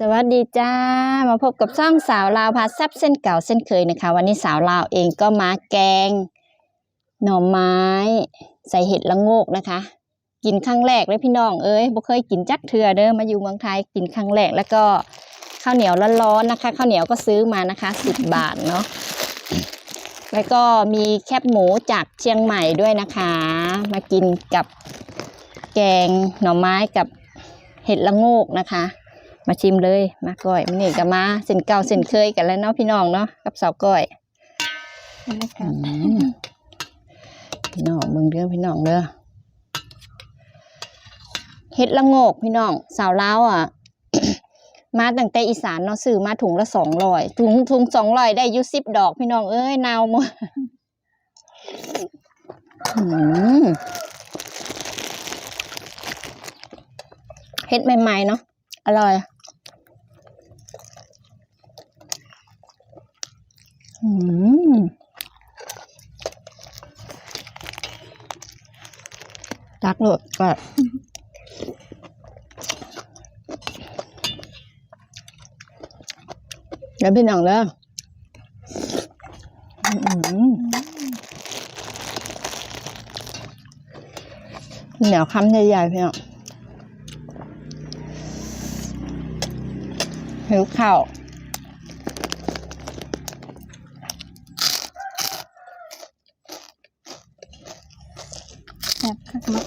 สวัสดีจ้า มาพบกับช่องสาวลาวพาซับเส้นเก่าเส้นเคยนะคะ วันนี้สาวลาวเองก็มาแกง หน่อไม้ ใส่เห็ดละโงกนะคะ กินครั้งแรกเลยพี่น้องเอ้ยบ่เคยกินจักเทือเด้อมาอยู่เมืองไทยกินครั้งแรกแล้วก็ข้าวเหนียวร้อนๆนะคะข้าวเหนียวก็ซื้อมานะคะสิบบาทเนาะแล้วก็มีแคบหมูจากเชียงใหม่ด้วยนะคะ มากินกับแกงหน่อไม้กับเห็ดละโงกนะคะ มาชิมเลยมาก้อยมันนี่ก็มาเส้นเก่าเส้นเคยกันแล้วเนาะพี่น้องเนาะกับสาวก้อยบรรยากาอืศมพี่น้องเบิ่งเด้อพี่น้องเด้อเฮ็ดละโงกพี่น้องสาวลาวอะ มาตั้งแต่อีสานเนาะซื้อมาถุงละสองร้อยถุงถุงสองร้อยได้อยุสิบดอกพี่น้องเอ้ยนาวหมดอืมเฮ็ดใหม่ๆเนาะอร่อย อืม ตักโหลดก็เดี๋ยวพี่น้องเด้ออืมเหนียวคำใหญ่ๆพี่น้องหิวข้าว ซ่บคักมาก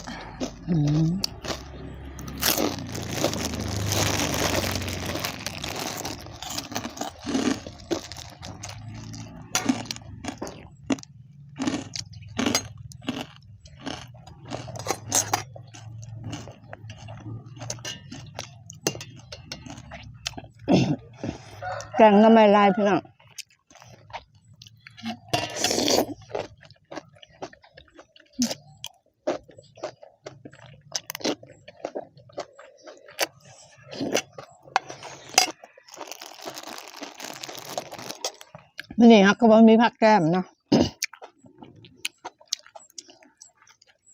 แกงน้ำไมันลายพี่น้อง นนี่ครับก็บ่มีผักแก้มเนาะ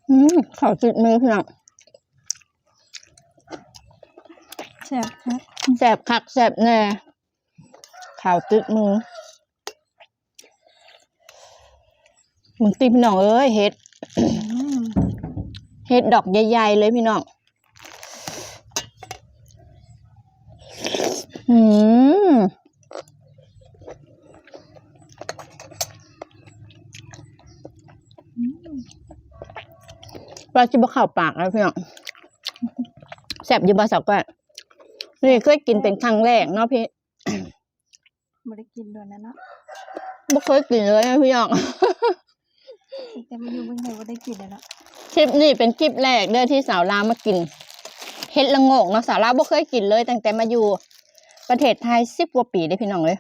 อืมข้าวติดมือพี่น้องแซ่บคักแสบคักแสบแน่ข้าวติดมือมึงตีพี่น้องเอ้ยเฮ็ดอืมเฮ็ดดอกใหญ่ๆเลยพี่น้องอืม ปลาจิบะข่าวปากแล้วพี่น้องแซ่บอยู่บ่สาวก้อยนี่เคยกินเป็นครั้งแรกเนาะพี่บ่ได้กินด้วยนะเนาะบ่เคยกินเลยนะพี่น้องแต่มาอยู่เมืองไทยบ่ได้กินเลยเนาะคลิปนี้เป็นคลิปแรกเด้อที่สาวลาวมากินเฮ็ดละโงกเนาะสาวลาวบ่เคยกินเลยตั้งแต่มาอยู่ประเทศไทยสิบกว่าปีได้พี่น้องเลย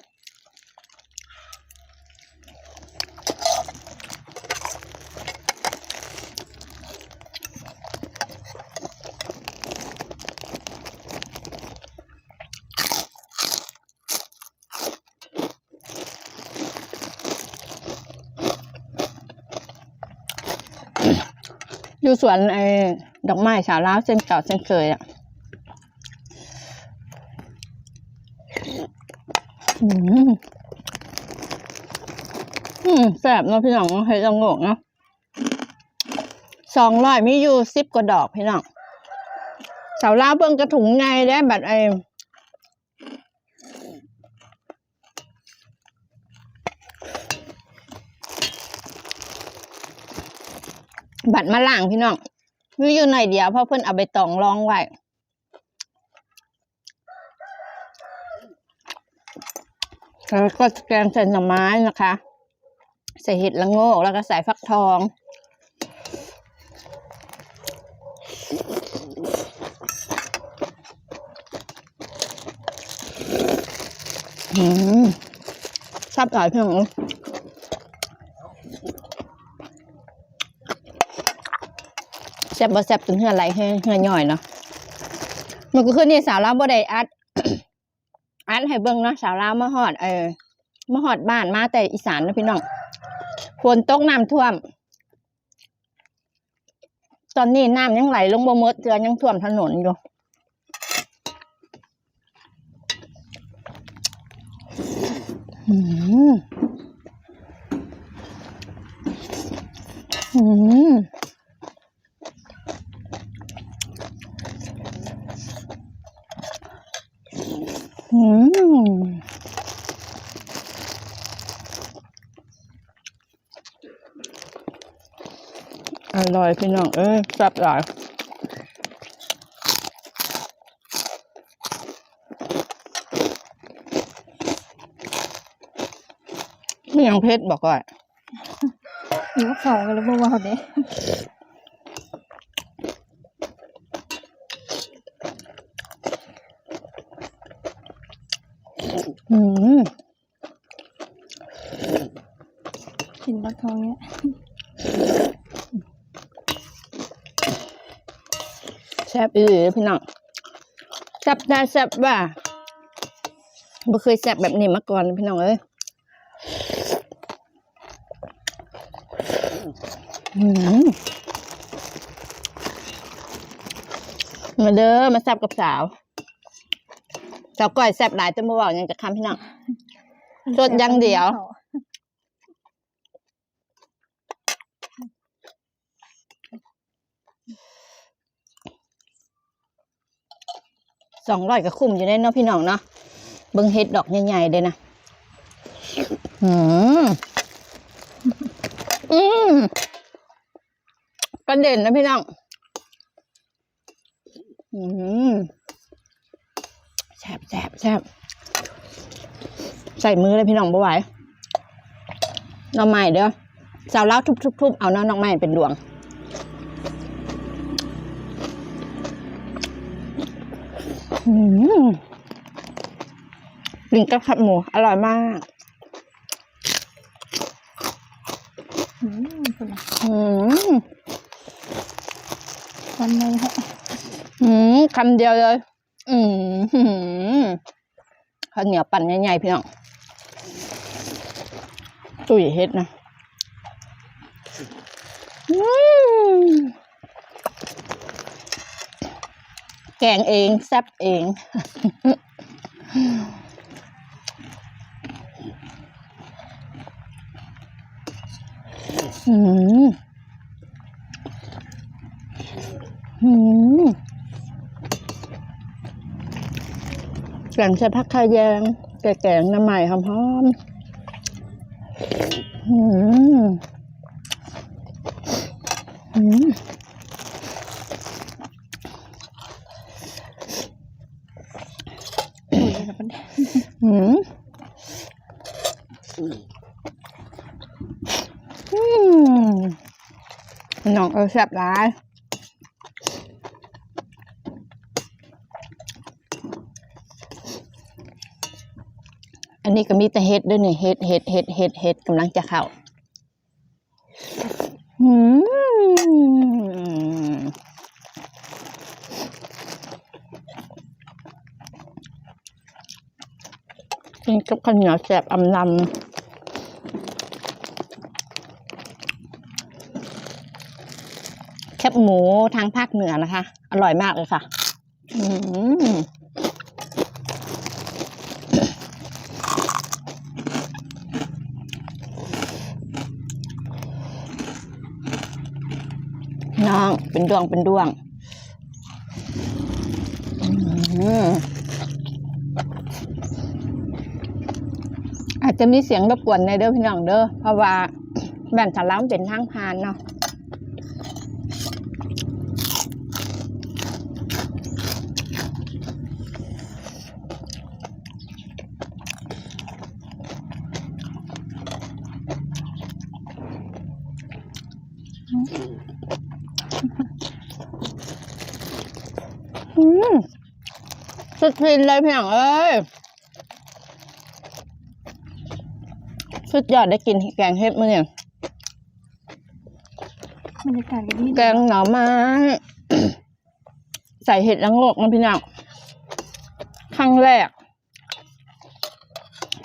อยู่สวนไอ้ดอกไม้สาวลาวเส้นเก่าเส้นเคยอะอืมอืมแซ่บเนาะพี่น้องเนาะเฮ็ดละโงกเนาะสองร้อยมีอยู่สิบกว่าดอกพี่น้องสาวลาวเบิ่งกระถุงไงได้บัดไอ้ บัดมาล่างพี่น้องมีอยู่หน่อยเดียวเพราะเพิ่อนเอาไปตองรองไว้แล้วก็แกงใส่หน่อไม้นะคะ ใส่เห็ดละโงกแล้วก็ใส่ฟักทองอืมชอบหลายเพียง แซ่บบ่แซ่บจนเหือไหลให้เหือย่อยเนาะมันก็คือนี่สาวลาวบ่ได้อัดอัดให้เบิ่งเนาะสาวลาวมาฮอดเออมาฮอดบ้านมาแต่อีสานนะพี่น้องฝนตกน้ำท่วม ตอนนี้น้ำยังไหลลงบ่หมดเกลือยังท่วมถนนอยู่อืมอืม อร่อยพี่น้องเอ้ยแซ่บหลายไม่ยังเพชรบอกก่อนหิวเข่าวกันแล้วบ่เว่าเด้อืมกินปลาทองเนี่ย ซ่บอีหลีพี่น้องแซ่บได้แซ่บว่าบ่เคยแซ่บแบบนี้มาก่อนพี่น้องเอ้ยอืมมาเด้อมาแซ่บกับสาวสาวก้อยแซ่บหลายจนบ่เว้าหยังจะคำพี่น้องสดอย่างเดียว สองร้อยก็คุ้มอยู่ได้เนาะพี่น้องเนาะเบิ่งเฮ็ดดอกใหญ่ๆเลยนะอืมอืมประเด็นนะพี่น้องอืมแซ่บแซ่บแซ่บใส่มือเลยพี่น้องบ่ไหวน้องใหม่เด้อสาวเล้าทุบๆๆเอาเนาะน้องใหม่เป็นดวง อืมกินกับขับหมู อร่อยมากอืมคุณน่ะอืมทำไงฮะอืมคำเดียวเลยอืมหืมข้าวเหนียวปั่นใหญ่ๆพี่น้องตุ๋ยเฮ็ดนะ อืมแกงเอง แซ่บเอง อืม อืมแกงใส่ผักไทยแยงแกงแกงน้ำใหม่หอมๆอืม อืม ตุ๋ยแล้วมัน อืมอืมน้องเออแซ่บหลายอันนี้ก็มีแต่เห็ดด้วยเนี่ยเห็ดเห็ดเห็ดเห็ดเห็ดกำลังจะเข้าอืม กินกับข้าวเหนียวแซ่บอำลำแคบหมูทางภาคเหนือนะคะ อร่อยมากเลยค่ะ อืมน้องเป็นดวงเป็นดวง อืม อาจจะมีเสียงรบกวนในเด้อพี่น้องเด้อเพราะว่าแบ่นสาล้ำเป็นทางพานเนาะอืมสุดฟินเลยพี่น้องเอ้ย สุดยอดได้กินแกงเห็ดมื้อเนี่ยบรรยากาศก็ดีแกงหน่อไม้ใส่เห็ดละโงกนะพี่น้องครั้งแรก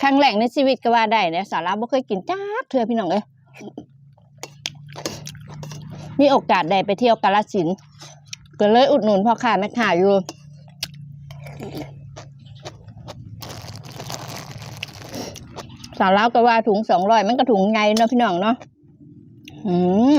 ครั้งแรกในชีวิตก็ว่าได้เนี่ยสาระบ่เคยกินจ้าเธอพี่น้องเอ้ยมีโอกาสได้ไปเที่ยวกาลสินธุ์ก็เลยอุดหนุนพ่อค้าแม่ค้าอยู่ สาวเลาก็ว่าถุงสองร้อยมันก็ถุงไงเนาะพี่น้องเนาะอืม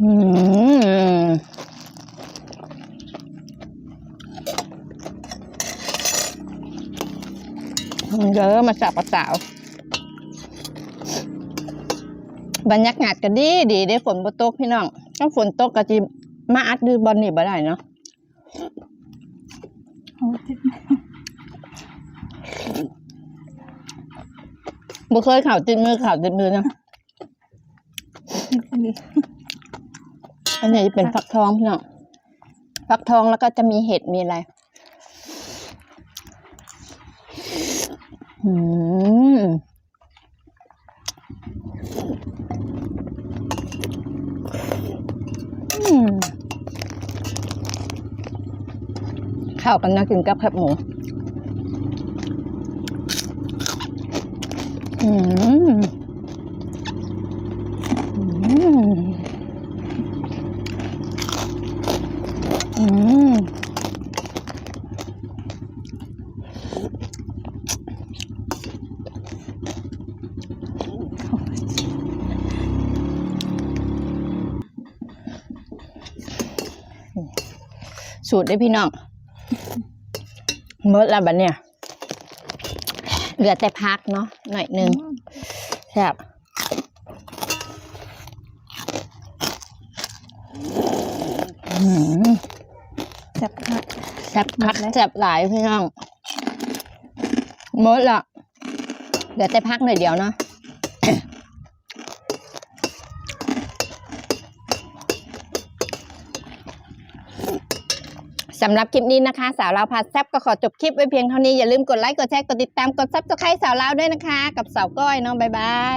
อืม เยอะมาสับปะสาว บรรยากาศก็ดีดีได้ฝนบ่ตกพี่น้องถ้าฝนตกก็จิมาอัดดือบอลนี่บ่ได้เนาะโอ้ติดบ่เคยข่าวติดมือข่าวติดมือเนาะอันนี้จะเป็นฟักทองพี่น้องฟักทองแล้วก็จะมีเห็ดมีอะไร อืมอืมเข้าวกันนะกินกับแคบหมู อืม สูตรได้พี่น้องเมื่อละบัดเนี่ยเหลือแต่พักเนาะหน่อยหนึ่งแซ่บอืมแซ่บมากแซ่บคักหมดแล้วแซ่บหลายพี่น้องหมดละเหลือแต่พักหน่อยเดียวเนาะ สำหรับคลิปนี้นะคะ สาวลาวพาแซบก็ขอจบคลิปไว้เพียงเท่านี้ อย่าลืมกดไลค์ กดแชร์ กดติดตาม กดซับสไครต์สาวลาวด้วยนะคะ กับสาวก้อยเนาะบ๊ายบาย